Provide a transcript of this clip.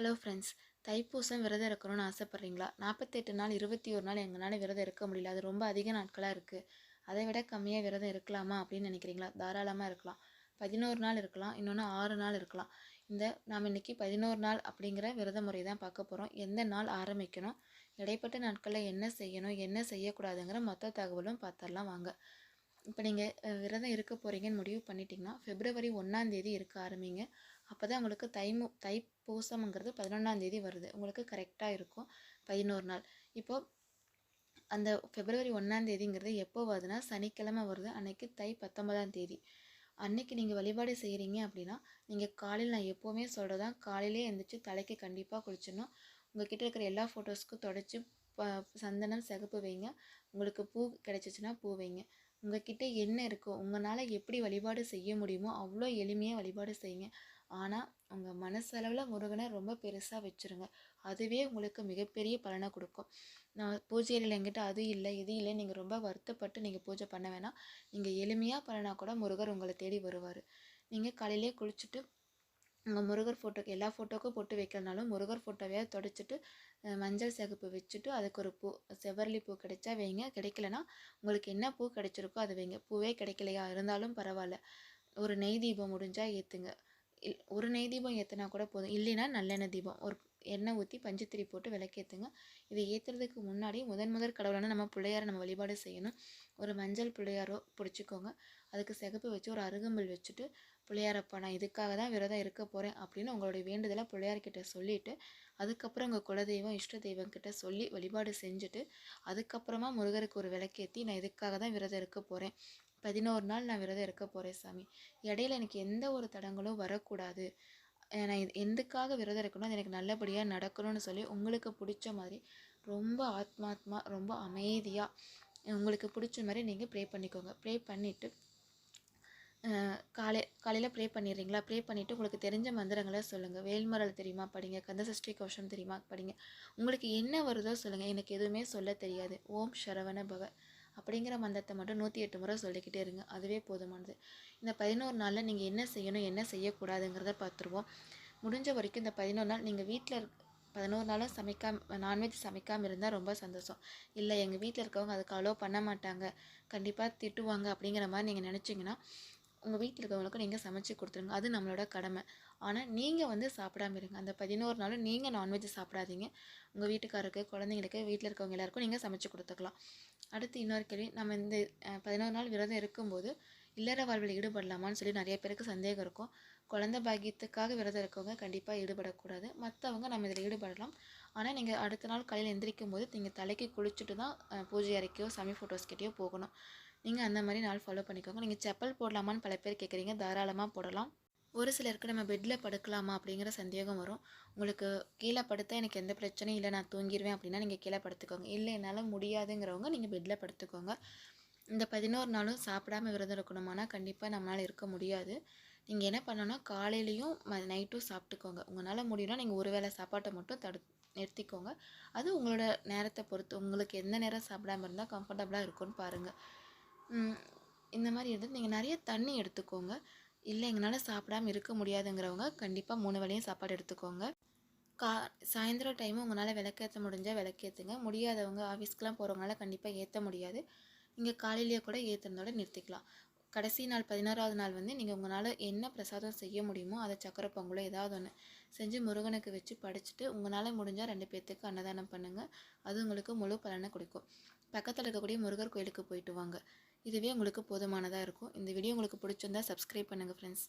Hello friends Thaipusam விரதம் இருக்கணும்னு ஆசைப்பட்றீங்களா? நாற்பத்தெட்டு நாள் இருபத்தி ஒரு நாள் எங்களால் விரதம் இருக்க முடியல. அது ரொம்ப அதிக நாட்களாக இருக்குது அதை விட கம்மியாக விரதம் இருக்கலாமா அப்படின்னு நினைக்கிறீங்களா? தாராளமாக இருக்கலாம். பதினோரு நாள் இருக்கலாம். இன்னொன்று ஆறு நாள் இருக்கலாம். இந்த நாம் இன்றைக்கி பதினோரு நாள் அப்படிங்கிற விரத முறை தான் பார்க்க போகிறோம் எந்த நாள் ஆரம்பிக்கணும்? இடைப்பட்ட நாட்களில் என்ன செய்யணும்? என்ன செய்யக்கூடாதுங்கிற மொத்த தகவலும் பார்த்துடலாம். வாங்க. இப்போ நீங்கள் விரதம் இருக்க போகிறீங்கன்னு முடிவு பண்ணிட்டீங்கன்னா ஃபிப்ரவரி ஒன்றாந்தேதி இருக்க ஆரம்பிங்க. அப்போ தான் உங்களுக்கு தை தை பூசம்ங்கிறது பதினொன்றாந்தேதி வருது. உங்களுக்கு கரெக்டாக இருக்கும். பதினோரு நாள். இப்போது அந்த ஃபெப்ரவரி ஒன்றாந்தேதிங்கிறது எப்போ வருதுன்னா சனிக்கிழமை வருது. அன்னைக்கு தை பத்தொன்பதாம் தேதி. அன்னைக்கு நீங்கள் வழிபாடு செய்கிறீங்க அப்படின்னா நீங்கள் காலையில் நான் எப்போவுமே சொல்கிறதான் காலையிலே எழுந்திரிச்சு தலைக்கு கண்டிப்பாக குளிச்சிடணும். உங்கள் கிட்டே இருக்கிற எல்லா ஃபோட்டோஸ்க்கும் தொடச்சி ப சந்தனம் சிகப்பு வைங்க. உங்களுக்கு பூ கிடச்சிச்சின்னா பூ வைங்க. உங்ககிட்ட என்ன இருக்கோ உங்களால் எப்படி வழிபாடு செய்ய முடியுமோ அவ்வளோ எளிமையாக வழிபாடு செய்யுங்க. ஆனால் உங்கள் மனசளவில் முருகனை ரொம்ப பெருசாக வச்சுருங்க. அதுவே உங்களுக்கு மிகப்பெரிய பலனை கொடுக்கும். நான் பூஜையில் எங்கிட்ட அது இல்லை இது இல்லை நீங்கள் ரொம்ப வருத்தப்பட்டு நீங்கள் பூஜை பண்ண வேணாம். நீங்கள் எளிமையாக பண்ணனா கூட முருகர் உங்களை தேடி வருவார். நீங்கள் காலையிலே குளிச்சுட்டு உங்கள் முருகர் ஃபோட்டோக்கு எல்லா ஃபோட்டோக்கும் பொட்டு வைக்கிறனாலும் முருகர் ஃபோட்டோவையாக தொடச்சிட்டு மஞ்சள் சிகப்பு வச்சுட்டு அதுக்கு ஒரு பூ செவ்வரளி பூ கிடைச்சா வைங்க. கிடைக்கலனா உங்களுக்கு என்ன பூ கிடைச்சிருக்கோ அதை வைங்க. பூவே கிடைக்கலையா? இருந்தாலும் பரவாயில்ல. ஒரு நெய் தீபம் முடிஞ்சால் ஏற்றுங்க ஒரு நெய் தீபம் ஏற்றினா கூட போதும். இல்லைன்னா நல்லெண்ணெய் தீபம். ஒரு எண்ணெய் ஊற்றி பஞ்சத்திரி போட்டு விளக்கேற்றுங்க இதை ஏற்றுறதுக்கு முன்னாடி முதன் முதல் கடவுளான நம்ம பிள்ளையாரை நம்ம வழிபாடு செய்யணும். ஒரு மஞ்சள் பிள்ளையாரோ பிடிச்சிக்கோங்க. அதுக்கு சிகப்பு வச்சு ஒரு அருகம்புல் வச்சுட்டு பிள்ளையாரப்பா நான் இதுக்காக தான் விரதம் இருக்க போகிறேன் அப்படின்னு உங்களுடைய வேண்டுதலை பிள்ளையார்கிட்ட சொல்லிவிட்டு அதுக்கப்புறம் உங்கள் குலதெய்வம் இஷ்ட தெய்வம் கிட்ட சொல்லி வழிபாடு செஞ்சுட்டு அதுக்கப்புறமா முருகருக்கு ஒரு விளக்கேற்றி நான் இதுக்காக தான் விரதம் இருக்க போகிறேன் பதினோரு நாள் நான் விரதம் இருக்க போகிறேன் சாமி. இடையில எனக்கு எந்த ஒரு தடங்களும் வரக்கூடாது. நான் இது எதுக்காக விரதம் இருக்கணும்? அது எனக்கு நல்லபடியாக நடக்கணும்னு சொல்லி உங்களுக்கு பிடிச்ச மாதிரி ரொம்ப ஆத்மாத்மா ரொம்ப அமைதியாக உங்களுக்கு பிடிச்ச மாதிரி நீங்கள் ப்ரே பண்ணிக்கோங்க. ப்ரே பண்ணிவிட்டு காலை காலையில் ப்ரே பண்ணிடுறீங்களா? ப்ரே பண்ணிவிட்டு உங்களுக்கு தெரிஞ்ச மந்திரங்களை சொல்லுங்கள் வேல்மரல் தெரியுமா? படிங்க. கந்தசஷ்டி கோஷம் தெரியுமா? படிங்க. உங்களுக்கு என்ன வருதோ சொல்லுங்கள் எனக்கு எதுவுமே சொல்ல தெரியாது. ஓம் சரவண பவ அப்படிங்கிற மந்திரத்தை மட்டும் நூற்றி எட்டு முறை சொல்லிக்கிட்டே இருங்க. அதுவே போதுமானது. இந்த பதினோரு நாளில் நீங்கள் என்ன செய்யணும் என்ன செய்யக்கூடாதுங்கிறத பார்த்துருவோம். முடிஞ்ச வரைக்கும் இந்த பதினோரு நாள் நீங்கள் வீட்டில் பதினோரு நாளும் சமைக்காம நான்வெஜ் சமைக்காமல் இருந்தால் ரொம்ப சந்தோஷம். இல்லை எங்கள் வீட்டில் இருக்கவங்க அதுக்கு அலோவ் பண்ண மாட்டாங்க. கண்டிப்பாக திட்டுவாங்க அப்படிங்கிற மாதிரி நீங்கள் நினச்சிங்கன்னா உங்கள் வீட்டில் இருக்கவங்களுக்கு நீங்கள் சமைச்சு கொடுத்துருங்க. அது நம்மளோட கடமை. ஆனால் நீங்கள் வந்து சாப்பிடாம இருங்க. அந்த பதினோரு நாளும் நீங்கள் நான்வெஜ் சாப்பிடாதீங்க. உங்கள் வீட்டுக்காரருக்கு குழந்தைங்களுக்கு வீட்டில் இருக்கவங்க எல்லாருக்கும் நீங்கள் சமைச்சு கொடுத்துக்கலாம். அடுத்து இன்னொரு கேள்வி. நம்ம இந்த பதினோரு நாள் விரதம் இருக்கும்போது இல்லற வாழ்வில் ஈடுபடலாமான்னு சொல்லி நிறைய பேருக்கு சந்தேகம் இருக்கும். குழந்த பாக்கியத்துக்காக விரதம் இருக்கவங்க கண்டிப்பாக ஈடுபடக்கூடாது. மற்றவங்க நம்ம இதில் ஈடுபடலாம். ஆனால் நீங்கள் அடுத்த நாள் காலையில் எந்திரிக்கும் போது நீங்கள் தலைக்கு குளிச்சுட்டு தான் பூஜை அறைக்கையோ சாமி ஃபோட்டோஸ் கிட்டேயோ போகணும். நீங்கள் அந்த மாதிரி நாள் ஃபாலோ பண்ணிக்கோங்க. நீங்கள் செப்பல் போடலாமான்னு பல பேர் கேட்குறீங்க தாராளமாக போடலாம். ஒரு சிலருக்கு நம்ம பெட்டில் படுக்கலாமா அப்படிங்கிற சந்தேகம் வரும். உங்களுக்கு கீழே படுத்தா எனக்கு எந்த பிரச்சனையும் இல்லை நான் தூங்கிடுவேன் அப்படின்னா நீங்கள் கீழே படுத்துக்கோங்க. இல்லை என்னால் முடியாதுங்கிறவங்க நீங்கள் பெட்டில் படுத்துக்கோங்க. இந்த பதினோரு நாளும் சாப்பிடாம விரதம் இருக்கணுமானா கண்டிப்பாக நம்மளால் இருக்க முடியாது. நீங்கள் என்ன பண்ணணும்னா காலையிலையும் நைட்டும் சாப்பிட்டுக்கோங்க. உங்களால் முடியும்னா நீங்கள் ஒரு வேளை சாப்பாட்டை மட்டும் தடு நிறுத்திக்கோங்க. அது உங்களோட நேரத்தை பொறுத்து உங்களுக்கு எந்த நேரம் சாப்பிடாம இருந்தால் கம்ஃபர்டபுளாக இருக்கும்னு பாருங்கள் இந்த மாதிரி இருந்து நீங்கள் நிறைய தண்ணி எடுத்துக்கோங்க. இல்லை எங்களால் சாப்பிடாம இருக்க முடியாதுங்கிறவங்க கண்டிப்பாக மூணு வேளையும் சாப்பாடு எடுத்துக்கோங்க. கா சாயந்தரம் டைமு உங்களால் விளக்கேற்ற முடிஞ்சால் விளக்கேற்றுங்க முடியாதவங்க ஆஃபீஸ்க்கெலாம் போகிறவங்களால கண்டிப்பாக ஏற்ற முடியாது. நீங்கள் காலையிலேயே கூட ஏற்றுனதோட நிறுத்திக்கலாம். கடைசி நாள் பதினாறாவது நாள் வந்து நீங்கள் உங்களால் என்ன பிரசாதம் செய்ய முடியுமோ அதை சக்கரை பொங்கலோ ஏதாவது ஒன்று செஞ்சு முருகனுக்கு வச்சு படிச்சுட்டு உங்களால் முடிஞ்சால் ரெண்டு பேர்த்துக்கு அன்னதானம் பண்ணுங்கள் அது உங்களுக்கு முழு பலனை கொடுக்கும். பக்கத்தில் இருக்கக்கூடிய முருகர் கோயிலுக்கு போயிட்டு வாங்க. இதுவே உங்களுக்கு போதுமானதாக இருக்கும். இந்த வீடியோ உங்களுக்கு பிடிச்சிருந்தா சப்ஸ்கிரைப் பண்ணுங்கள் ஃப்ரெண்ட்ஸ்